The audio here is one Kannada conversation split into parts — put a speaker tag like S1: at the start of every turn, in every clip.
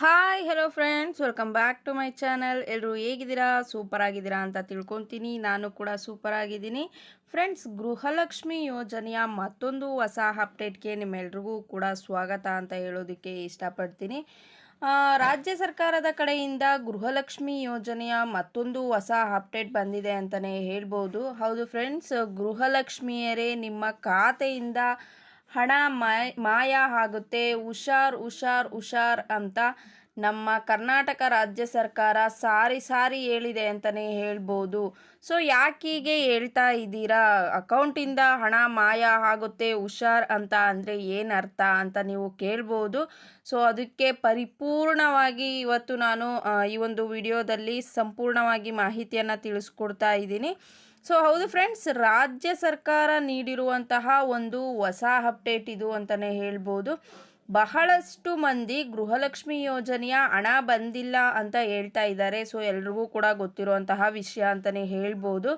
S1: Hi hello friends welcome back to my channel ಎಲ್ಲರೂ ಹೇಗಿದ್ದೀರಾ? ಸೂಪರ್ ಆಗಿದ್ದೀರಾ ಅಂತ ತಿಳ್ಕೊತೀನಿ. ನಾನು ಕೂಡ ಸೂಪರ್ ಆಗಿದ್ದೀನಿ. ಫ್ರೆಂಡ್ಸ್ ಗೃಹಲಕ್ಷ್ಮಿ ಯೋಜನೆಯ ಮತ್ತೊಂದು ಹೊಸ ಅಪ್ಡೇಟ್ಗೆ ನಿಮ್ಮೆಲ್ರಿಗೂ ಕೂಡ ಸ್ವಾಗತ ಅಂತ ಹೇಳೋದಕ್ಕೆ ಇಷ್ಟಪಡ್ತೀನಿ. ರಾಜ್ಯ ಸರ್ಕಾರದ ಕಡೆಯಿಂದ ಗೃಹಲಕ್ಷ್ಮಿ ಯೋಜನೆಯ ಮತ್ತೊಂದು ಹೊಸ ಅಪ್ಡೇಟ್ ಬಂದಿದೆ ಅಂತಲೇ ಹೇಳ್ಬೋದು. ಹೌದು ಫ್ರೆಂಡ್ಸ್ ಗೃಹಲಕ್ಷ್ಮಿಯರೇ ನಿಮ್ಮ ಖಾತೆಯಿಂದ ಹಣ ಮಾಯ ಮಾಯ ಆಗುತ್ತೆ. ಹುಷಾರ್ ಹುಷಾರ್ ಹುಷಾರ್ ಅಂತ ನಮ್ಮ ಕರ್ನಾಟಕ ರಾಜ್ಯ ಸರ್ಕಾರ ಸಾರಿ ಸಾರಿ ಹೇಳಿದೆ ಅಂತಲೇ ಹೇಳ್ಬೋದು. ಸೊ ಯಾಕೀಗೆ ಹೇಳ್ತಾ ಇದ್ದೀರಾ? ಅಕೌಂಟಿಂದ ಹಣ ಮಾಯ ಆಗುತ್ತೆ, ಹುಷಾರ್ ಅಂತ ಅಂದರೆ ಏನು ಅರ್ಥ ಅಂತ ನೀವು ಕೇಳ್ಬೋದು. ಸೊ ಅದಕ್ಕೆ ಪರಿಪೂರ್ಣವಾಗಿ ಇವತ್ತು ನಾನು ಈ ಒಂದು ವಿಡಿಯೋದಲ್ಲಿ ಸಂಪೂರ್ಣವಾಗಿ ಮಾಹಿತಿಯನ್ನು ತಿಳಿಸ್ಕೊಡ್ತಾ ಇದ್ದೀನಿ. ಸೊ ಹೌದು ಫ್ರೆಂಡ್ಸ್ ರಾಜ್ಯ ಸರ್ಕಾರ ನೀಡಿರುವಂತಹ ಒಂದು ಹೊಸ ಅಪ್ಡೇಟ್ ಇದು ಅಂತಲೇ ಹೇಳ್ಬೋದು. ಬಹಳಷ್ಟು ಮಂದಿ ಗೃಹಲಕ್ಷ್ಮಿ ಯೋಜನೆಯ ಹಣ ಬಂದಿಲ್ಲ ಅಂತ ಹೇಳ್ತಾ ಇದ್ದಾರೆ. ಸೊ ಎಲ್ರಿಗೂ ಕೂಡ ಗೊತ್ತಿರುವಂತಹ ವಿಷಯ ಅಂತಲೇ ಹೇಳ್ಬೋದು.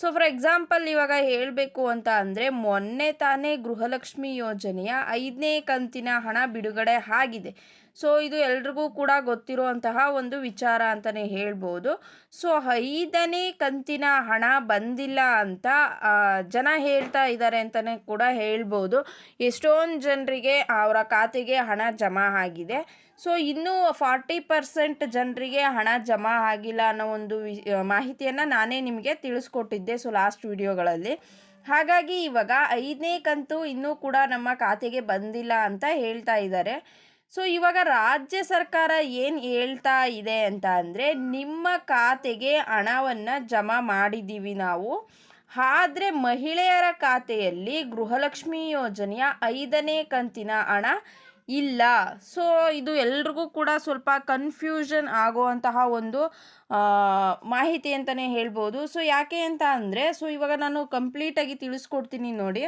S1: ಸೊ ಫಾರ್ ಎಕ್ಸಾಂಪಲ್ ಇವಾಗ ಹೇಳಬೇಕು ಅಂತ ಅಂದರೆ, ಮೊನ್ನೆ ತಾನೇ ಗೃಹಲಕ್ಷ್ಮಿ ಯೋಜನೆಯ ಐದನೇ ಕಂತಿನ ಹಣ ಬಿಡುಗಡೆ ಆಗಿದೆ. ಸೊ ಇದು ಎಲ್ರಿಗೂ ಕೂಡ ಗೊತ್ತಿರುವಂತಹ ಒಂದು ವಿಚಾರ ಅಂತಲೇ ಹೇಳ್ಬೋದು. ಸೊ ಐದನೇ ಕಂತಿನ ಹಣ ಬಂದಿಲ್ಲ ಅಂತ ಜನ ಹೇಳ್ತಾ ಇದ್ದಾರೆ ಅಂತಲೇ ಕೂಡ ಹೇಳ್ಬೋದು. ಎಷ್ಟೊಂದು ಜನರಿಗೆ ಅವರ ಖಾತೆಗೆ ಹಣ ಜಮಾ ಆಗಿದೆ. ಸೊ ಇನ್ನೂ ಫಾರ್ಟಿ ಪರ್ಸೆಂಟ್ ಜನರಿಗೆ ಹಣ ಜಮಾ ಆಗಿಲ್ಲ ಅನ್ನೋ ಒಂದು ವಿ ಮಾಹಿತಿಯನ್ನು ನಾನೇ ನಿಮಗೆ ತಿಳಿಸ್ಕೊಟ್ಟಿದ್ದೆ ಸೊ ಲಾಸ್ಟ್ ವಿಡಿಯೋಗಳಲ್ಲಿ. ಹಾಗಾಗಿ ಇವಾಗ ಐದನೇ ಕಂತು ಇನ್ನೂ ಕೂಡ ನಮ್ಮ ಖಾತೆಗೆ ಬಂದಿಲ್ಲ ಅಂತ ಹೇಳ್ತಾ ಇದ್ದಾರೆ. ಸೊ ಇವಾಗ ರಾಜ್ಯ ಸರ್ಕಾರ ಏನು ಹೇಳ್ತಾ ಇದೆ ಅಂತ ಅಂದರೆ ನಿಮ್ಮ ಖಾತೆಗೆ ಹಣವನ್ನು ಜಮಾ ಮಾಡಿದ್ದೀವಿ ನಾವು. ಆದರೆ ಮಹಿಳೆಯರ ಖಾತೆಯಲ್ಲಿ ಗೃಹಲಕ್ಷ್ಮಿ ಯೋಜನೆಯ ಐದನೇ ಕಂತಿನ ಹಣ ಇಲ್ಲ. ಸೊ ಇದು ಎಲ್ರಿಗೂ ಕೂಡ ಸ್ವಲ್ಪ ಕನ್ಫ್ಯೂಷನ್ ಆಗುವಂತಹ ಒಂದು ಮಾಹಿತಿ ಅಂತಲೇ ಹೇಳ್ಬೋದು. ಸೊ ಯಾಕೆ ಅಂತ ಅಂದರೆ, ಸೊ ಇವಾಗ ನಾನು ಕಂಪ್ಲೀಟಾಗಿ ತಿಳಿಸ್ಕೊಡ್ತೀನಿ ನೋಡಿ.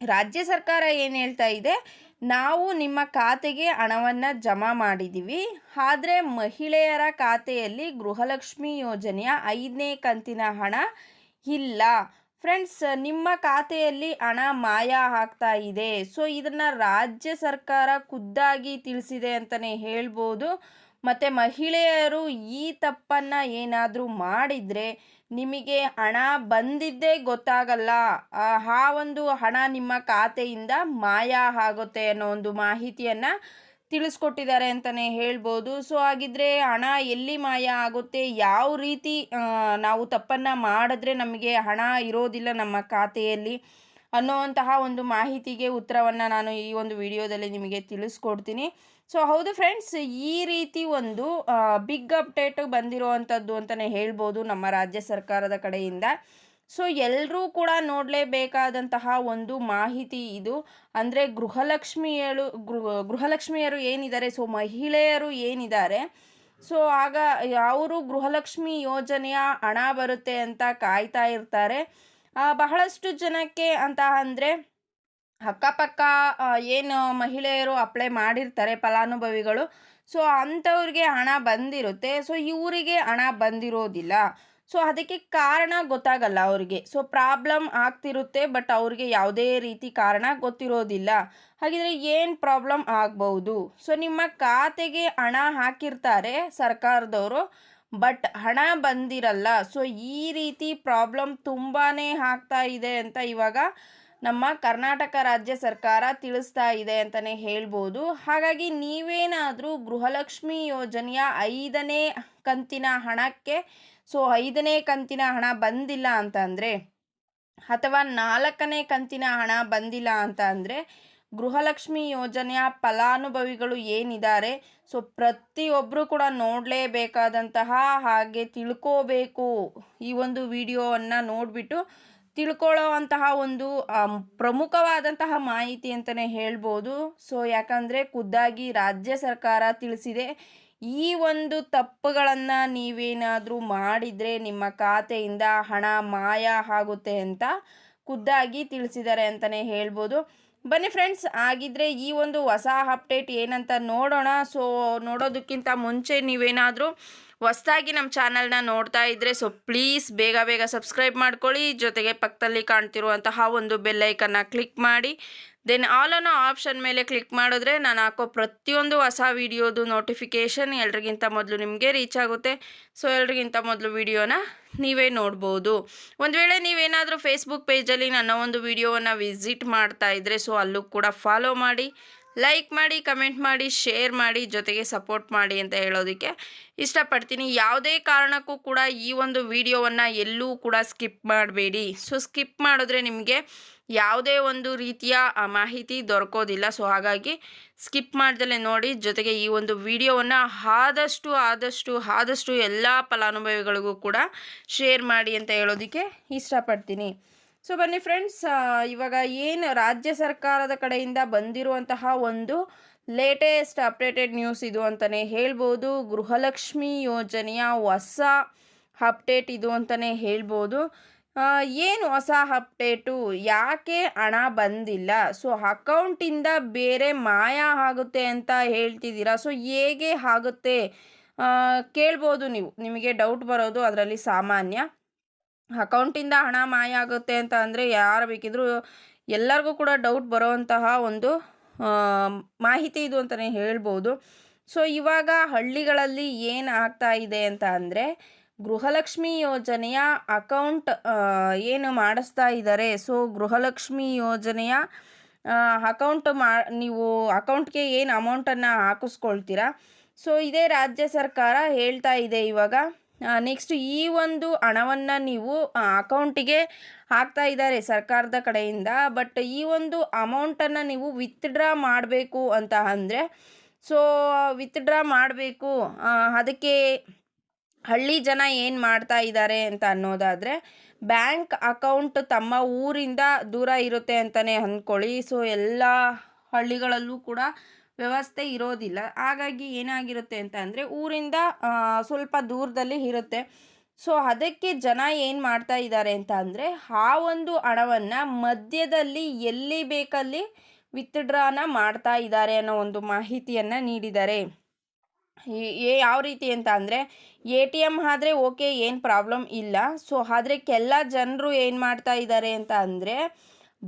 S1: ರಾಜ್ಯ ಸರ್ಕಾರ ಏನು ಹೇಳ್ತಾ ಇದೆ? ನಾವು ನಿಮ್ಮ ಖಾತೆಗೆ ಹಣವನ್ನು ಜಮಾ ಮಾಡಿದ್ದೀವಿ ಆದರೆ ಮಹಿಳೆಯರ ಖಾತೆಯಲ್ಲಿ ಗೃಹಲಕ್ಷ್ಮಿ ಯೋಜನೆಯ ಐದನೇ ಕಂತಿನ ಹಣ ಇಲ್ಲ. ಫ್ರೆಂಡ್ಸ್, ನಿಮ್ಮ ಖಾತೆಯಲ್ಲಿ ಹಣ ಮಾಯ ಆಗ್ತಾ ಇದೆ. ಸೊ, ಇದನ್ನು ರಾಜ್ಯ ಸರ್ಕಾರ ಖುದ್ದಾಗಿ ತಿಳಿಸಿದೆ ಅಂತಲೇ ಹೇಳ್ಬೋದು. ಮತ್ತು ಮಹಿಳೆಯರು ಈ ತಪ್ಪನ್ನು ಏನಾದರೂ ಮಾಡಿದರೆ ನಿಮಗೆ ಹಣ ಬಂದಿದ್ದೇ ಗೊತ್ತಾಗಲ್ಲ. ಆ ಒಂದು ಹಣ ನಿಮ್ಮ ಖಾತೆಯಿಂದ ಮಾಯ ಆಗುತ್ತೆ ಅನ್ನೋ ಒಂದು ಮಾಹಿತಿಯನ್ನು ತಿಳಿಸ್ಕೊಟ್ಟಿದ್ದಾರೆ ಅಂತಲೇ ಹೇಳ್ಬೋದು. ಸೊ, ಹಾಗಿದ್ರೆ ಹಣ ಎಲ್ಲಿ ಮಾಯ ಆಗುತ್ತೆ, ಯಾವ ರೀತಿ ನಾವು ತಪ್ಪನ್ನು ಮಾಡಿದ್ರೆ ನಮಗೆ ಹಣ ಇರೋದಿಲ್ಲ ನಮ್ಮ ಖಾತೆಯಲ್ಲಿ ಅನ್ನೋವಂತಹ ಒಂದು ಮಾಹಿತಿಗೆ ಉತ್ತರವನ್ನು ನಾನು ಈ ಒಂದು ವಿಡಿಯೋದಲ್ಲಿ ನಿಮಗೆ ತಿಳಿಸ್ಕೊಡ್ತೀನಿ. ಸೊ ಹೌದು ಫ್ರೆಂಡ್ಸ್ ಈ ರೀತಿ ಒಂದು ಬಿಗ್ ಅಪ್ಡೇಟ್ ಬಂದಿರುವಂಥದ್ದು ಅಂತಲೇ ಹೇಳ್ಬೋದು ನಮ್ಮ ರಾಜ್ಯ ಸರ್ಕಾರದ ಕಡೆಯಿಂದ. ಸೊ ಎಲ್ಲರೂ ಕೂಡ ನೋಡಲೇಬೇಕಾದಂತಹ ಒಂದು ಮಾಹಿತಿ ಇದು. ಅಂದರೆ ಗೃಹಲಕ್ಷ್ಮಿಯರು ಗೃಹ ಗೃಹಲಕ್ಷ್ಮಿಯರು ಏನಿದ್ದಾರೆ ಸೊ ಮಹಿಳೆಯರು ಏನಿದ್ದಾರೆ ಸೊ ಆಗ ಅವರು ಗೃಹಲಕ್ಷ್ಮಿ ಯೋಜನೆಯ ಹಣ ಬರುತ್ತೆ ಅಂತ ಕಾಯ್ತಾ ಇರ್ತಾರೆ. ಬಹಳಷ್ಟು ಜನಕ್ಕೆ ಅಂತ ಅಂದರೆ ಅಕ್ಕಪಕ್ಕ ಏನು ಮಹಿಳೆಯರು ಅಪ್ಲೈ ಮಾಡಿರ್ತಾರೆ ಫಲಾನುಭವಿಗಳು. ಸೊ ಅಂಥವ್ರಿಗೆ ಹಣ ಬಂದಿರುತ್ತೆ. ಸೊ ಇವರಿಗೆ ಹಣ ಬಂದಿರೋದಿಲ್ಲ. ಸೊ ಅದಕ್ಕೆ ಕಾರಣ ಗೊತ್ತಾಗಲ್ಲ ಅವ್ರಿಗೆ. ಸೊ ಪ್ರಾಬ್ಲಮ್ ಆಗ್ತಿರುತ್ತೆ ಬಟ್ ಅವ್ರಿಗೆ ಯಾವುದೇ ರೀತಿ ಕಾರಣ ಗೊತ್ತಿರೋದಿಲ್ಲ. ಹಾಗಿದ್ರೆ ಏನು ಪ್ರಾಬ್ಲಮ್ ಆಗ್ಬೋದು ಸೊ ನಿಮ್ಮ ಖಾತೆಗೆ ಹಣ ಹಾಕಿರ್ತಾರೆ ಸರ್ಕಾರದವರು ಬಟ್ ಹಣ ಬಂದಿರಲ್ಲ. ಸೊ ಈ ರೀತಿ ಪ್ರಾಬ್ಲಮ್ ತುಂಬಾ ಆಗ್ತಾ ಇದೆ ಅಂತ ಇವಾಗ ನಮ್ಮ ಕರ್ನಾಟಕ ರಾಜ್ಯ ಸರ್ಕಾರ ತಿಳಿಸ್ತಾ ಇದೆ ಅಂತಲೇ ಹೇಳ್ಬೋದು. ಹಾಗಾಗಿ ನೀವೇನಾದರೂ ಗೃಹಲಕ್ಷ್ಮಿ ಯೋಜನೆಯ ಐದನೇ ಕಂತಿನ ಹಣಕ್ಕೆ, ಸೊ ಐದನೇ ಕಂತಿನ ಹಣ ಬಂದಿಲ್ಲ ಅಂತ ಅಥವಾ ನಾಲ್ಕನೇ ಕಂತಿನ ಹಣ ಬಂದಿಲ್ಲ ಅಂತ ಅಂದರೆ ಗೃಹಲಕ್ಷ್ಮಿ ಯೋಜನೆಯ ಫಲಾನುಭವಿಗಳು ಏನಿದ್ದಾರೆ, ಸೊ ಪ್ರತಿಯೊಬ್ಬರು ಕೂಡ ನೋಡಲೇಬೇಕಾದಂತಹ ಹಾಗೆ ತಿಳ್ಕೋಬೇಕು ಈ ಒಂದು ವಿಡಿಯೋವನ್ನು ನೋಡಿಬಿಟ್ಟು ತಿಳ್ಕೊಳ್ಳೋವಂತಹ ಒಂದು ಆಮ್, ಪ್ರಮುಖವಾದಂತಹ ಮಾಹಿತಿ ಅಂತಲೇ ಹೇಳ್ಬೋದು. ಸೊ ಯಾಕಂದರೆ ಖುದ್ದಾಗಿ ರಾಜ್ಯ ಸರ್ಕಾರ ತಿಳಿಸಿದೆ ಈ ಒಂದು ತಪ್ಪುಗಳನ್ನು ನೀವೇನಾದರೂ ಮಾಡಿದರೆ ನಿಮ್ಮ ಖಾತೆಯಿಂದ ಹಣ ಮಾಯ ಆಗುತ್ತೆ ಅಂತ ಖುದ್ದಾಗಿ ತಿಳಿಸಿದ್ದಾರೆ ಅಂತಲೇ ಹೇಳ್ಬೋದು. ಬನ್ನಿ ಫ್ರೆಂಡ್ಸ್ ಆಗಿದ್ದರೆ ಈ ಒಂದು ಹೊಸ ಅಪ್ಡೇಟ್ ಏನಂತ ನೋಡೋಣ. ಸೊ ನೋಡೋದಕ್ಕಿಂತ ಮುಂಚೆ ನೀವೇನಾದರೂ ಹೊಸ್ದಾಗಿ ನಮ್ಮ ಚಾನಲ್ನ ನೋಡ್ತಾ ಇದ್ದರೆ ಸೊ ಪ್ಲೀಸ್ ಬೇಗ ಬೇಗ ಸಬ್ಸ್ಕ್ರೈಬ್ ಮಾಡ್ಕೊಳ್ಳಿ. ಜೊತೆಗೆ ಪಕ್ಕದಲ್ಲಿ ಕಾಣ್ತಿರುವಂತಹ ಒಂದು ಬೆಲ್ಲೈಕನ್ನು ಕ್ಲಿಕ್ ಮಾಡಿ. ದೆನ್ ಆಲ್ ಅನ್ನೋ ಆಪ್ಷನ್ ಮೇಲೆ ಕ್ಲಿಕ್ ಮಾಡಿದ್ರೆ ನಾನು ಹಾಕೋ ಪ್ರತಿಯೊಂದು ಹೊಸ ವಿಡಿಯೋದು ನೋಟಿಫಿಕೇಷನ್ ಎಲ್ರಿಗಿಂತ ಮೊದಲು ನಿಮಗೆ ರೀಚ್ ಆಗುತ್ತೆ. ಸೊ ಎಲ್ರಿಗಿಂತ ಮೊದಲು ವಿಡಿಯೋನ ನೀವೇ ನೋಡ್ಬೋದು. ಒಂದು ವೇಳೆ ನೀವೇನಾದರೂ ಫೇಸ್ಬುಕ್ ಪೇಜಲ್ಲಿ ನನ್ನ ಒಂದು ವಿಡಿಯೋವನ್ನು ವಿಸಿಟ್ ಮಾಡ್ತಾ ಇದ್ದರೆ ಸೊ ಅಲ್ಲೂ ಕೂಡ ಫಾಲೋ ಮಾಡಿ. ಲೈಕ್ ಮಾಡಿ ಕಮೆಂಟ್ ಮಾಡಿ ಶೇರ್ ಮಾಡಿ, ಜೊತೆಗೆ ಸಪೋರ್ಟ್ ಮಾಡಿ ಅಂತ ಹೇಳೋದಕ್ಕೆ ಇಷ್ಟಪಡ್ತೀನಿ. ಯಾವುದೇ ಕಾರಣಕ್ಕೂ ಕೂಡ ಈ ಒಂದು ವಿಡಿಯೋವನ್ನು ಎಲ್ಲೂ ಕೂಡ ಸ್ಕಿಪ್ ಮಾಡಬೇಡಿ. ಸೊ ಸ್ಕಿಪ್ ಮಾಡಿದ್ರೆ ನಿಮಗೆ ಯಾವುದೇ ಒಂದು ರೀತಿಯ ಮಾಹಿತಿ ದೊರಕೋದಿಲ್ಲ. ಸೊ ಹಾಗಾಗಿ ಸ್ಕಿಪ್ ಮಾಡ್ದಲೇ ನೋಡಿ, ಜೊತೆಗೆ ಈ ಒಂದು ವಿಡಿಯೋವನ್ನು ಆದಷ್ಟು ಆದಷ್ಟು ಆದಷ್ಟು ಎಲ್ಲ ಫಲಾನುಭವಿಗಳಿಗೂ ಕೂಡ ಶೇರ್ ಮಾಡಿ ಅಂತ ಹೇಳೋದಕ್ಕೆ ಇಷ್ಟಪಡ್ತೀನಿ. ಸೊ ಬನ್ನಿ ಫ್ರೆಂಡ್ಸ್ ಇವಾಗ ಏನು ರಾಜ್ಯ ಸರ್ಕಾರದ ಕಡೆಯಿಂದ ಬಂದಿರುವಂತಹ ಒಂದು ಲೇಟೆಸ್ಟ್ ಅಪ್ಡೇಟೆಡ್ ನ್ಯೂಸ್ ಇದು ಅಂತಲೇ ಹೇಳ್ಬೋದು. ಗೃಹಲಕ್ಷ್ಮಿ ಯೋಜನೆಯ ಹೊಸ ಅಪ್ಡೇಟ್ ಇದು ಅಂತಲೇ ಹೇಳ್ಬೋದು. ಏನು ಹೊಸ ಅಪ್ಡೇಟು ಯಾಕೆ ಹಣ ಬಂದಿಲ್ಲ? ಸೊ ಅಕೌಂಟಿಂದ ಬೇರೆ ಮಾಯ ಆಗುತ್ತೆ ಅಂತ ಹೇಳ್ತಿದ್ದೀರಾ? ಸೊ ಹೇಗೆ ಆಗುತ್ತೆ? ಕೇಳ್ಬೋದು ನೀವು. ನಿಮಗೆ ಡೌಟ್ ಬರೋದು ಅದರಲ್ಲಿ ಸಾಮಾನ್ಯ. ಅಕೌಂಟಿಂದ ಹಣ ಮಾಯ ಆಗುತ್ತೆ ಅಂತ ಅಂದರೆ ಯಾರು ಬೇಕಿದ್ರೂ ಎಲ್ಲರಿಗೂ ಕೂಡ ಡೌಟ್ ಬರುವಂತಹ ಒಂದು ಮಾಹಿತಿ ಇದು ಅಂತಲೇ ಹೇಳ್ಬೋದು. ಸೊ ಇವಾಗ ಹಳ್ಳಿಗಳಲ್ಲಿ ಏನು ಆಗ್ತಾ ಇದೆ ಅಂತ ಅಂದರೆ ಗೃಹಲಕ್ಷ್ಮಿ ಯೋಜನೆಯ ಅಕೌಂಟ್ ಏನು ಮಾಡಿಸ್ತಾ ಇದ್ದಾರೆ ಸೊ ಗೃಹಲಕ್ಷ್ಮಿ ಯೋಜನೆಯ ಅಕೌಂಟ್ ಮಾ, ನೀವು ಅಕೌಂಟ್ಗೆ ಏನು ಅಮೌಂಟನ್ನು ಹಾಕಿಸ್ಕೊಳ್ತೀರಾ? ಸೊ ಇದೇ ರಾಜ್ಯ ಸರ್ಕಾರ ಹೇಳ್ತಾ ಇದೆ ಇವಾಗ. ನೆಕ್ಸ್ಟ್ ಈ ಒಂದು ಹಣವನ್ನು ನೀವು ಅಕೌಂಟಿಗೆ ಹಾಕ್ತಾ ಇದ್ದಾರೆ ಸರ್ಕಾರದ ಕಡೆಯಿಂದ. ಬಟ್ ಈ ಒಂದು ಅಮೌಂಟನ್ನು ನೀವು ವಿತ್ಡ್ರಾ ಮಾಡಬೇಕು ಅಂತ ಅಂದರೆ ಸೊ ವಿತ್ಡ್ರಾ ಮಾಡಬೇಕು. ಅದಕ್ಕೆ ಹಳ್ಳಿ ಜನ ಏನು ಮಾಡ್ತಾ ಇದ್ದಾರೆ ಅಂತ ಅನ್ನೋದಾದರೆ ಬ್ಯಾಂಕ್ ಅಕೌಂಟ್ ತಮ್ಮ ಊರಿಂದ ದೂರ ಇರುತ್ತೆ ಅಂತಲೇ ಅಂದ್ಕೊಳ್ಳಿ. ಸೊ ಎಲ್ಲ ಹಳ್ಳಿಗಳಲ್ಲೂ ಕೂಡ ವ್ಯವಸ್ಥೆ ಇರೋದಿಲ್ಲ. ಹಾಗಾಗಿ ಏನಾಗಿರುತ್ತೆ ಅಂತ ಅಂದರೆ ಊರಿಂದ ಸ್ವಲ್ಪ ದೂರದಲ್ಲಿ ಇರುತ್ತೆ. ಸೊ, ಅದಕ್ಕೆ ಜನ ಏನು ಮಾಡ್ತಾ ಇದ್ದಾರೆ ಅಂತ ಅಂದರೆ ಆ ಒಂದು ಹಣವನ್ನು ಮಧ್ಯದಲ್ಲಿ ಎಲ್ಲಿ ಬೇಕಲ್ಲಿ ವಿತ್ಡ್ರಾನ ಮಾಡ್ತಾ ಇದ್ದಾರೆ ಅನ್ನೋ ಒಂದು ಮಾಹಿತಿಯನ್ನು ನೀಡಿದ್ದಾರೆ. ಯಾವ ರೀತಿ ಅಂತ ಅಂದರೆ ಎ ಟಿ ಎಂ ಆದರೆ ಓಕೆ, ಏನು ಪ್ರಾಬ್ಲಮ್ ಇಲ್ಲ. ಸೊ, ಆದರೆ ಕೆಲ ಜನರು ಏನು ಮಾಡ್ತಾ ಇದ್ದಾರೆ ಅಂತ ಅಂದರೆ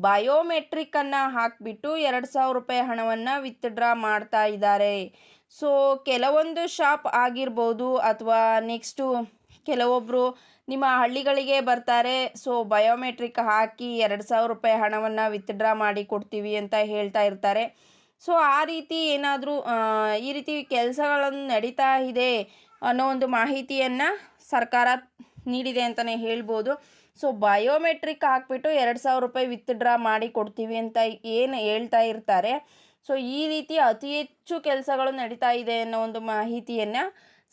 S1: ಬಯೋಮೆಟ್ರಿಕ್ಕನ್ನು ಹಾಕಿಬಿಟ್ಟು ಎರಡು ಸಾವಿರ ರೂಪಾಯಿ ಹಣವನ್ನು ವಿತ್ಡ್ರಾ ಮಾಡ್ತಾ ಇದ್ದಾರೆ. ಸೊ ಕೆಲವೊಂದು ಶಾಪ್ ಆಗಿರ್ಬೋದು ಅಥವಾ ನೆಕ್ಸ್ಟು ಕೆಲವೊಬ್ಬರು ನಿಮ್ಮ ಹಳ್ಳಿಗಳಿಗೆ ಬರ್ತಾರೆ. ಸೊ ಬಯೋಮೆಟ್ರಿಕ್ ಹಾಕಿ ಎರಡು ಸಾವಿರ ರೂಪಾಯಿ ಹಣವನ್ನು ವಿತ್ಡ್ರಾ ಮಾಡಿ ಕೊಡ್ತೀವಿ ಅಂತ ಹೇಳ್ತಾ ಇರ್ತಾರೆ. ಸೊ ಆ ರೀತಿ ಏನಾದರೂ ಈ ರೀತಿ ಕೆಲಸಗಳನ್ನು ನಡೀತಾ ಇದೆ ಅನ್ನೋ ಒಂದು ಮಾಹಿತಿಯನ್ನು ಸರ್ಕಾರ ನೀಡಿದೆ ಅಂತಲೇ ಹೇಳ್ಬೋದು. ಸೊ ಬಯೋಮೆಟ್ರಿಕ್ ಹಾಕ್ಬಿಟ್ಟು ಎರಡು ಸಾವಿರ ರೂಪಾಯಿ ವಿತ್ಡ್ರಾ ಮಾಡಿ ಕೊಡ್ತೀವಿ ಅಂತ ಏನು ಹೇಳ್ತಾ ಇರ್ತಾರೆ. ಸೊ ಈ ರೀತಿ ಅತಿ ಹೆಚ್ಚು ಕೆಲಸಗಳು ನಡೀತಾ ಇದೆ ಅನ್ನೋ ಒಂದು ಮಾಹಿತಿಯನ್ನು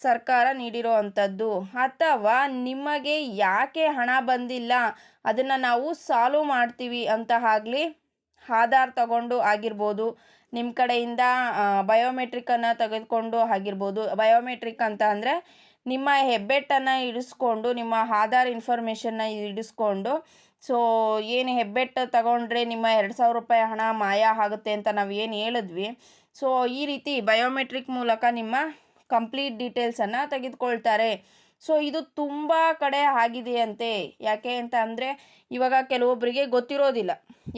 S1: ಸರ್ಕಾರ ನೀಡಿರೋ ಅಂಥದ್ದು. ಅಥವಾ ನಿಮಗೆ ಯಾಕೆ ಹಣ ಬಂದಿಲ್ಲ? ಅದನ್ನು ನಾವು ಸಾಲ್ವ್ ಮಾಡ್ತೀವಿ ಅಂತ ಆಗಲಿ ಆಧಾರ್ ತಗೊಂಡು ಆಗಿರ್ಬೋದು ನಿಮ್ಮ ಕಡೆಯಿಂದ ಬಯೋಮೆಟ್ರಿಕನ್ನು ತೆಗೆದುಕೊಂಡು ಆಗಿರ್ಬೋದು. ಬಯೋಮೆಟ್ರಿಕ್ ಅಂತ ಅಂದರೆ ನಿಮ್ಮ ಹೆಬ್ಬೆಟ್ಟನ್ನು ಇಡಿಸ್ಕೊಂಡು, ನಿಮ್ಮ ಆಧಾರ್ ಇನ್ಫಾರ್ಮೇಷನ್ನ ಇಡಿಸ್ಕೊಂಡು ಸೊ ಏನು ಹೆಬ್ಬೆಟ್ಟು ತಗೊಂಡ್ರೆ ನಿಮ್ಮ ಎರಡು ಸಾವಿರ ರೂಪಾಯಿ ಹಣ ಮಾಯ ಆಗುತ್ತೆ ಅಂತ ನಾವು ಏನು ಹೇಳಿದ್ವಿ. ಸೊ ಈ ರೀತಿ ಬಯೋಮೆಟ್ರಿಕ್ ಮೂಲಕ ನಿಮ್ಮ ಕಂಪ್ಲೀಟ್ ಡೀಟೇಲ್ಸನ್ನು ತೆಗೆದುಕೊಳ್ತಾರೆ. ಸೊ ಇದು ತುಂಬ ಕಡೆ ಆಗಿದೆಯಂತೆ. ಯಾಕೆ ಅಂತ ಅಂದರೆ, ಇವಾಗ ಕೆಲವೊಬ್ಬರಿಗೆ ಗೊತ್ತಿರೋದಿಲ್ಲ.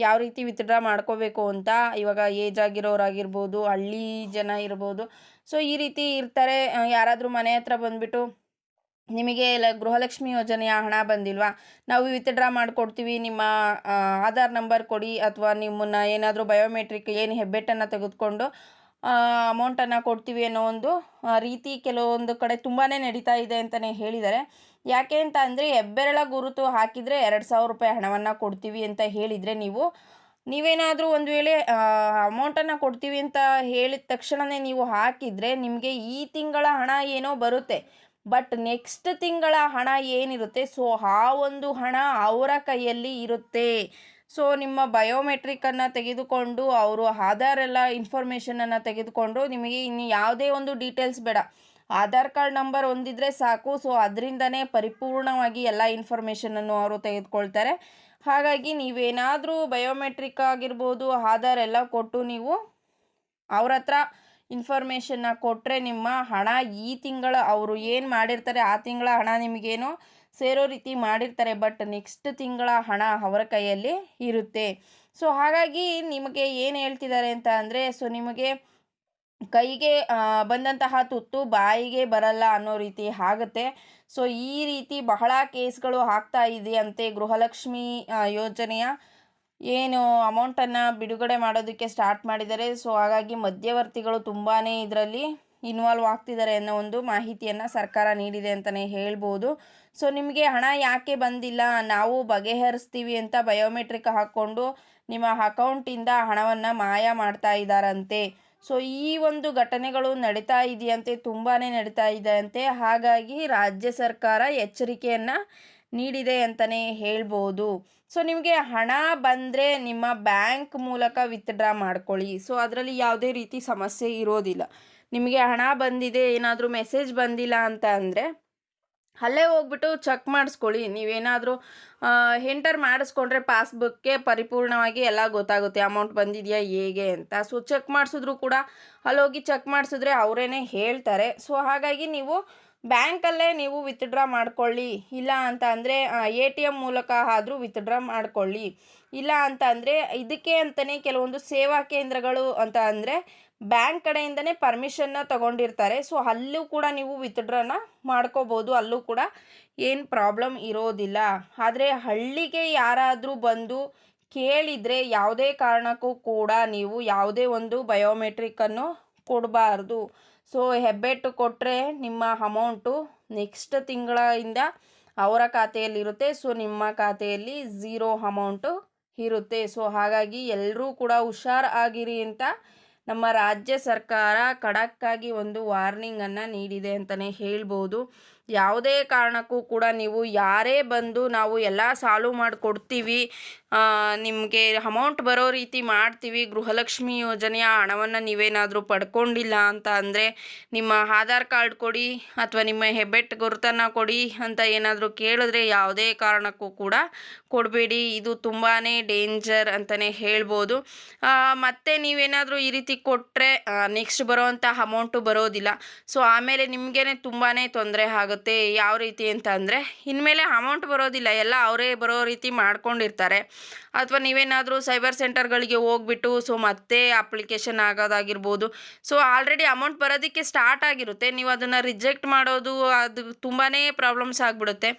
S1: ಯಾವ ರೀತಿ ವಿತ್ಡ್ರಾ ಮಾಡ್ಕೋಬೇಕು ಅಂತ. ಇವಾಗ ಏಜ್ ಆಗಿರೋರಾಗಿರ್ಬೋದು, ಹಳ್ಳಿ ಜನ ಇರ್ಬೋದು. ಸೊ, ಈ ರೀತಿ ಇರ್ತಾರೆ. ಯಾರಾದರೂ ಮನೆ ಹತ್ರ ಬಂದುಬಿಟ್ಟು ನಿಮಗೆ ಲ, ಗೃಹಲಕ್ಷ್ಮಿ ಯೋಜನೆಯ ಹಣ ಬಂದಿಲ್ವಾ? ನಾವು ವಿತ್ಡ್ರಾ ಮಾಡಿಕೊಡ್ತೀವಿ. ನಿಮ್ಮ ಆಧಾರ್ ನಂಬರ್ ಕೊಡಿ ಅಥವಾ ನಿಮ್ಮನ್ನು ಏನಾದರೂ ಬಯೋಮೆಟ್ರಿಕ್ ಏನು ಹೆಬ್ಬೆಟ್ಟನ್ನು ತೆಗೆದುಕೊಂಡು ಅಮೌಂಟನ್ನು ಕೊಡ್ತೀವಿ ಅನ್ನೋ ಒಂದು ರೀತಿ ಕೆಲವೊಂದು ಕಡೆ ತುಂಬಾ ನಡೀತಾ ಇದೆ ಅಂತಲೇ ಹೇಳಿದ್ದಾರೆ. ಯಾಕೆ ಅಂತ ಅಂದರೆ, ಹೆಬ್ಬೆರಳ ಗುರುತು ಹಾಕಿದರೆ ಎರಡು ಸಾವಿರ ರೂಪಾಯಿ ಹಣವನ್ನು ಕೊಡ್ತೀವಿ ಅಂತ ಹೇಳಿದರೆ ನೀವು ನೀವೇನಾದರೂ ಒಂದು ವೇಳೆ ಅಮೌಂಟನ್ನು ಕೊಡ್ತೀವಿ ಅಂತ ಹೇಳಿದ ತಕ್ಷಣವೇ ನೀವು ಹಾಕಿದರೆ ನಿಮಗೆ ಈ ತಿಂಗಳ ಹಣ ಏನೋ ಬರುತ್ತೆ. ಬಟ್ ನೆಕ್ಸ್ಟ್ ತಿಂಗಳ ಹಣ ಏನಿರುತ್ತೆ, ಸೊ ಆ ಒಂದು ಹಣ ಅವರ ಕೈಯಲ್ಲಿ ಇರುತ್ತೆ. ಸೊ ನಿಮ್ಮ ಬಯೋಮೆಟ್ರಿಕನ್ನು ತೆಗೆದುಕೊಂಡು, ಅವರು ಆಧಾರ್ ಎಲ್ಲ ಇನ್ಫಾರ್ಮೇಷನನ್ನು ತೆಗೆದುಕೊಂಡು ನಿಮಗೆ ಇನ್ನು ಯಾವುದೇ ಒಂದು ಡೀಟೇಲ್ಸ್ ಬೇಡ. ಆಧಾರ್ ಕಾರ್ಡ್ ನಂಬರ್ ಹೊಂದಿದ್ರೆ ಸಾಕು, ಸೊ ಅದರಿಂದನೇ ಪರಿಪೂರ್ಣವಾಗಿ ಎಲ್ಲ ಇನ್ಫಾರ್ಮೇಷನನ್ನು ಅವರು ತೆಗೆದುಕೊಳ್ತಾರೆ. ಹಾಗಾಗಿ ನೀವೇನಾದರೂ ಬಯೋಮೆಟ್ರಿಕ್ ಆಗಿರ್ಬೋದು, ಆಧಾರ್ ಎಲ್ಲ ಕೊಟ್ಟು ನೀವು ಅವ್ರ ಹತ್ರ ಇನ್ಫಾರ್ಮೇಷನ್ನ ಕೊಟ್ಟರೆ ನಿಮ್ಮ ಹಣ ಈ ತಿಂಗಳ ಅವರು ಏನು ಮಾಡಿರ್ತಾರೆ, ಆ ತಿಂಗಳ ಹಣ ನಿಮಗೇನು ಸೇರೋ ರೀತಿ ಮಾಡಿರ್ತಾರೆ ಬಟ್ ನೆಕ್ಸ್ಟ್ ತಿಂಗಳ ಹಣ ಅವರ ಕೈಯಲ್ಲಿ ಇರುತ್ತೆ. ಸೊ ಹಾಗಾಗಿ ನಿಮಗೆ ಏನು ಹೇಳ್ತಿದ್ದಾರೆ ಅಂತ ಅಂದರೆ ಸೊ ನಿಮಗೆ ಕೈಗೆ ಬಂದಂತಹ ತುತ್ತು ಬಾಯಿಗೆ ಬರಲ್ಲ ಅನ್ನೋ ರೀತಿ ಆಗುತ್ತೆ. ಸೊ, ಈ ರೀತಿ ಬಹಳ ಕೇಸ್ಗಳು ಆಗ್ತಾ ಇದೆಯಂತೆ ಗೃಹಲಕ್ಷ್ಮಿ ಯೋಜನೆಯ. ಏನು ಅಮೌಂಟನ್ನು ಬಿಡುಗಡೆ ಮಾಡೋದಕ್ಕೆ ಸ್ಟಾರ್ಟ್ ಮಾಡಿದ್ದಾರೆ. ಸೊ, ಹಾಗಾಗಿ ಮಧ್ಯವರ್ತಿಗಳು ತುಂಬಾ ಇದರಲ್ಲಿ ಇನ್ವಾಲ್ವ್ ಆಗ್ತಿದ್ದಾರೆ ಅನ್ನೋ ಒಂದು ಮಾಹಿತಿಯನ್ನು ಸರ್ಕಾರ ನೀಡಿದೆ ಅಂತಲೇ ಹೇಳ್ಬೋದು. ಸೊ, ನಿಮಗೆ ಹಣ ಯಾಕೆ ಬಂದಿಲ್ಲ? ನಾವು ಬಗೆಹರಿಸ್ತೀವಿ ಅಂತ ಬಯೋಮೆಟ್ರಿಕ್ ಹಾಕ್ಕೊಂಡು ನಿಮ್ಮ ಅಕೌಂಟಿಂದ ಹಣವನ್ನು ಮಾಯ ಮಾಡ್ತಾ ಇದ್ದಾರಂತೆ ಸೊ ಈ ಒಂದು ಘಟನೆಗಳು ನಡೀತಾ ಇದೆಯಂತೆ ತುಂಬಾ ನಡೀತಾ ಇದೆಯಂತೆ. ಹಾಗಾಗಿ ರಾಜ್ಯ ಸರ್ಕಾರ ಎಚ್ಚರಿಕೆಯನ್ನು ನೀಡಿದೆ ಅಂತಲೇ ಹೇಳ್ಬೋದು. ಸೊ ನಿಮಗೆ ಹಣ ಬಂದರೆ ನಿಮ್ಮ ಬ್ಯಾಂಕ್ ಮೂಲಕ ವಿತ್ಡ್ರಾ ಮಾಡ್ಕೊಳ್ಳಿ. ಸೊ ಅದರಲ್ಲಿ ಯಾವುದೇ ರೀತಿ ಸಮಸ್ಯೆ ಇರೋದಿಲ್ಲ. ನಿಮಗೆ ಹಣ ಬಂದಿದೆ, ಏನಾದರೂ ಮೆಸೇಜ್ ಬಂದಿಲ್ಲ ಅಂತ ಅಂದರೆ ಅಲ್ಲೇ ಹೋಗ್ಬಿಟ್ಟು ಚೆಕ್ ಮಾಡಿಸ್ಕೊಳ್ಳಿ. ನೀವೇನಾದರೂ ಎಂಟರ್ ಮಾಡಿಸ್ಕೊಂಡ್ರೆ ಪಾಸ್ಬುಕ್ಗೆ ಪರಿಪೂರ್ಣವಾಗಿ ಎಲ್ಲ ಗೊತ್ತಾಗುತ್ತೆ. ಅಮೌಂಟ್ ಬಂದಿದೆಯಾ, ಹೇಗೆ ಅಂತ. ಸೊ ಚೆಕ್ ಮಾಡಿಸಿದ್ರು ಕೂಡ ಅಲ್ಲೋಗಿ ಚೆಕ್ ಮಾಡಿಸಿದ್ರೆ ಅವರೇನೆ ಹೇಳ್ತಾರೆ. ಸೊ ಹಾಗಾಗಿ ನೀವು ಬ್ಯಾಂಕಲ್ಲೇ ನೀವು ವಿತ್ಡ್ರಾ ಮಾಡ್ಕೊಳ್ಳಿ. ಇಲ್ಲ ಅಂತ ಅಂದರೆ ಎ ಟಿ ಎಂ ಮೂಲಕ ಆದರೂ ವಿತ್ಡ್ರಾ ಮಾಡ್ಕೊಳ್ಳಿ. ಇಲ್ಲ ಅಂತ ಅಂದರೆ, ಇದಕ್ಕೆ ಅಂತಲೇ ಕೆಲವೊಂದು ಸೇವಾ ಕೇಂದ್ರಗಳು ಅಂತ ಅಂದರೆ ಬ್ಯಾಂಕ್ ಕಡೆಯಿಂದನೇ ಪರ್ಮಿಷನ್ನ ತಗೊಂಡಿರ್ತಾರೆ. ಸೊ ಅಲ್ಲೂ ಕೂಡ ನೀವು ವಿತ್ಡ್ರಾನ ಮಾಡ್ಕೋಬೋದು. ಅಲ್ಲೂ ಕೂಡ ಏನು ಪ್ರಾಬ್ಲಮ್ ಇರೋದಿಲ್ಲ. ಆದರೆ ಹಳ್ಳಿಗೆ ಯಾರಾದರೂ ಬಂದು ಕೇಳಿದರೆ ಯಾವುದೇ ಕಾರಣಕ್ಕೂ ಕೂಡ ನೀವು ಯಾವುದೇ ಒಂದು ಬಯೋಮೆಟ್ರಿಕನ್ನು ಕೊಡಬಾರ್ದು. ಸೊ ಹೆಬ್ಬೆಟ್ಟು ಕೊಟ್ಟರೆ ನಿಮ್ಮ ಅಮೌಂಟು ನೆಕ್ಸ್ಟ್ ತಿಂಗಳಿಂದ ಅವರ ಖಾತೆಯಲ್ಲಿರುತ್ತೆ. ಸೊ ನಿಮ್ಮ ಖಾತೆಯಲ್ಲಿ ಝೀರೋ ಅಮೌಂಟು ಇರುತ್ತೆ. ಸೊ ಹಾಗಾಗಿ ಎಲ್ಲರೂ ಕೂಡ ಹುಷಾರ್ ಆಗಿರಿ ಅಂತ ನಮ್ಮ ರಾಜ್ಯ ಸರ್ಕಾರ ಖಡಕ್ಕಾಗಿ ಒಂದು ವಾರ್ನಿಂಗನ್ನು ನೀಡಿದೆ ಅಂತಲೇ ಹೇಳ್ಬೋದು. ಯಾವುದೇ ಕಾರಣಕ್ಕೂ ಕೂಡ ನೀವು ಯಾರೇ ಬಂದು ನಾವು ಎಲ್ಲ ಸಾಲ್ವ್ ಮಾಡಿಕೊಡ್ತೀವಿ ನಿಮಗೆ ಅಮೌಂಟ್ ಬರೋ ರೀತಿ ಮಾಡ್ತೀವಿ. ಗೃಹಲಕ್ಷ್ಮಿ ಯೋಜನೆಯ ಹಣವನ್ನು ನೀವೇನಾದರೂ ಪಡ್ಕೊಂಡಿಲ್ಲ ಅಂತ ಅಂದರೆ ನಿಮ್ಮ ಆಧಾರ್ ಕಾರ್ಡ್ ಕೊಡಿ ಅಥವಾ ನಿಮ್ಮ ಹೆಬ್ಬೆಟ್ ಗುರುತನ್ನು ಕೊಡಿ ಅಂತ ಏನಾದರೂ ಕೇಳಿದ್ರೆ ಯಾವುದೇ ಕಾರಣಕ್ಕೂ ಕೂಡ ಕೊಡಬೇಡಿ. ಇದು ತುಂಬಾ ಡೇಂಜರ್ ಅಂತಲೇ ಹೇಳ್ಬೋದು. ಮತ್ತು ನೀವೇನಾದರೂ ಈ ರೀತಿ ಕೊಟ್ಟರೆ ನೆಕ್ಸ್ಟ್ ಬರೋವಂಥ ಅಮೌಂಟು ಬರೋದಿಲ್ಲ. ಸೊ ಆಮೇಲೆ ನಿಮಗೇ ತುಂಬಾ ತೊಂದರೆ ಆಗುತ್ತೆ ಯಾವ ರೀತಿ ಅಂತ ಅಂದರೆ, ಇನ್ಮೇಲೆ ಅಮೌಂಟ್ ಬರೋದಿಲ್ಲ. ಎಲ್ಲ ಅವರೇ ಬರೋ ರೀತಿ ಮಾಡ್ಕೊಂಡಿರ್ತಾರೆ. ಅಥವಾ ನೀವೇನಾದರೂ ಸೈಬರ್ ಸೆಂಟರ್ಗಳಿಗೆ ಹೋಗ್ಬಿಟ್ಟು ಸೊ ಮತ್ತೆ ಅಪ್ಲಿಕೇಶನ್ ಆಗೋದಾಗಿರ್ಬೋದು. ಸೊ ಆಲ್ರೆಡಿ ಅಮೌಂಟ್ ಬರೋದಕ್ಕೆ ಸ್ಟಾರ್ಟ್ ಆಗಿರುತ್ತೆ. ನೀವು ಅದನ್ನು ರಿಜೆಕ್ಟ್ ಮಾಡೋದು, ಅದು ತುಂಬಾ ಪ್ರಾಬ್ಲಮ್ಸ್ ಆಗಿಬಿಡುತ್ತೆ.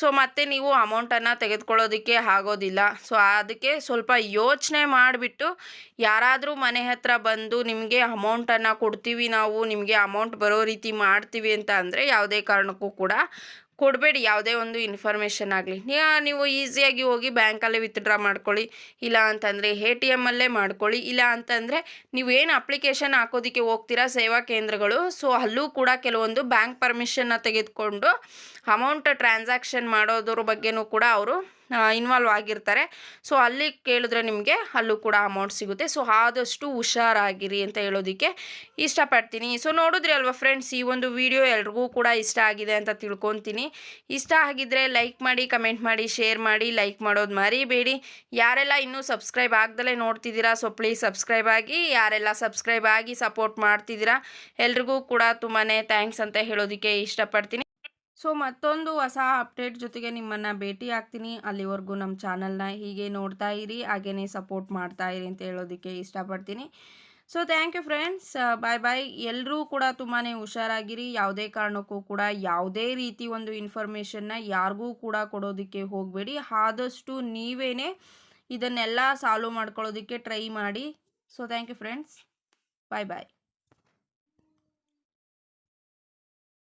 S1: ಸೊ ಮತ್ತೆ ನೀವು ಅಮೌಂಟನ್ನು ತೆಗೆದುಕೊಳ್ಳೋದಕ್ಕೆ ಆಗೋದಿಲ್ಲ. ಸೊ ಅದಕ್ಕೆ ಸ್ವಲ್ಪ ಯೋಚನೆ ಮಾಡಿಬಿಟ್ಟು, ಯಾರಾದರೂ ಮನೆ ಹತ್ರ ಬಂದು ನಿಮಗೆ ಅಮೌಂಟನ್ನು ಕೊಡ್ತೀವಿ ನಾವು, ನಿಮಗೆ ಅಮೌಂಟ್ ಬರೋ ರೀತಿ ಮಾಡ್ತೀವಿ ಅಂತ ಅಂದರೆ ಯಾವುದೇ ಕಾರಣಕ್ಕೂ ಕೂಡ ಕೊಡಬೇಡಿ, ಯಾವುದೇ ಒಂದು ಇನ್ಫಾರ್ಮೇಷನ್ ಆಗಲಿ. ನೀವು ಈಸಿಯಾಗಿ ಹೋಗಿ ಬ್ಯಾಂಕಲ್ಲೇ ವಿತ್ಡ್ರಾ ಮಾಡ್ಕೊಳ್ಳಿ. ಇಲ್ಲ ಅಂತಂದರೆ ಎ ಟಿ ಎಮ್ಮಲ್ಲೇ ಮಾಡ್ಕೊಳ್ಳಿ. ಇಲ್ಲ ಅಂತಂದರೆ ನೀವೇನು ಅಪ್ಲಿಕೇಶನ್ ಹಾಕೋದಕ್ಕೆ ಹೋಗ್ತೀರಾ ಸೇವಾ ಕೇಂದ್ರಗಳು. ಸೊ ಅಲ್ಲೂ ಕೂಡ ಕೆಲವೊಂದು ಬ್ಯಾಂಕ್ ಪರ್ಮಿಷನ್ನ ತೆಗೆದುಕೊಂಡು ಅಮೌಂಟ್ ಟ್ರಾನ್ಸಾಕ್ಷನ್ ಮಾಡೋದ್ರ ಬಗ್ಗೆನೂ ಕೂಡ ಅವರು ಇನ್ವಾಲ್ವ್ ಆಗಿರ್ತಾರೆ. ಸೊ ಅಲ್ಲಿ ಕೇಳಿದ್ರೆ ನಿಮಗೆ ಅಲ್ಲೂ ಕೂಡ ಅಮೌಂಟ್ ಸಿಗುತ್ತೆ. ಸೊ ಆದಷ್ಟು ಹುಷಾರಾಗಿರಿ ಅಂತ ಹೇಳೋದಕ್ಕೆ ಇಷ್ಟಪಡ್ತೀನಿ. ಸೊ ನೋಡಿದ್ರಿ ಅಲ್ವಾ ಫ್ರೆಂಡ್ಸ್ ಈ ಒಂದು ವಿಡಿಯೋ ಎಲ್ರಿಗೂ ಕೂಡ ಇಷ್ಟ ಆಗಿದೆ ಅಂತ ತಿಳ್ಕೊತೀನಿ. ಇಷ್ಟ ಆಗಿದ್ದರೆ ಲೈಕ್ ಮಾಡಿ ಕಮೆಂಟ್ ಮಾಡಿ ಶೇರ್ ಮಾಡಿ ಲೈಕ್ ಮಾಡೋದು ಮರಿಬೇಡಿ. ಯಾರೆಲ್ಲ ಇನ್ನೂ ಸಬ್ಸ್ಕ್ರೈಬ್ ಆಗ್ದಲೇ ನೋಡ್ತಿದ್ದೀರಾ ಸೊ ಪ್ಲೀಸ್ ಸಬ್ಸ್ಕ್ರೈಬ್ ಆಗಿ. ಯಾರೆಲ್ಲ ಸಬ್ಸ್ಕ್ರೈಬ್ ಆಗಿ ಸಪೋರ್ಟ್ ಮಾಡ್ತಿದ್ದೀರಾ, ಎಲ್ರಿಗೂ ಕೂಡ ತುಂಬಾ ಥ್ಯಾಂಕ್ಸ್ ಅಂತ ಹೇಳೋದಕ್ಕೆ ಇಷ್ಟಪಡ್ತೀನಿ. ಸೊ ಮತ್ತೊಂದು ಹೊಸ ಅಪ್ಡೇಟ್ ಜೊತೆಗೆ ನಿಮ್ಮನ್ನು ಭೇಟಿ ಆಗ್ತೀನಿ. ಅಲ್ಲಿವರೆಗೂ ನಮ್ಮ ಚಾನಲ್ನ ಹೀಗೆ ನೋಡ್ತಾ ಇರಿ ಹಾಗೆಯೇ ಸಪೋರ್ಟ್ ಮಾಡ್ತಾ ಇರಿ ಅಂತ ಹೇಳೋದಕ್ಕೆ ಇಷ್ಟಪಡ್ತೀನಿ. So thank you friends. Bye bye. ಎಲ್ಲರೂ ಕೂಡ ತುಂಬಾ ಹುಷಾರಾಗಿರಿ. ಯಾವುದೇ ಕಾರಣಕ್ಕೂ ಕೂಡ ಯಾವುದೇ ರೀತಿ ಒಂದು ಇನ್ಫಾರ್ಮೇಷನ್ನ ಯಾರಿಗೂ ಕೂಡ ಕೊಡೋದಕ್ಕೆ ಹೋಗಬೇಡಿ. ಆದಷ್ಟು ನೀವೇ ಇದನ್ನೆಲ್ಲ ಸಾಲ್ವ್ ಮಾಡ್ಕೊಳ್ಳೋದಕ್ಕೆ ಟ್ರೈ ಮಾಡಿ. So thank you friends bye bye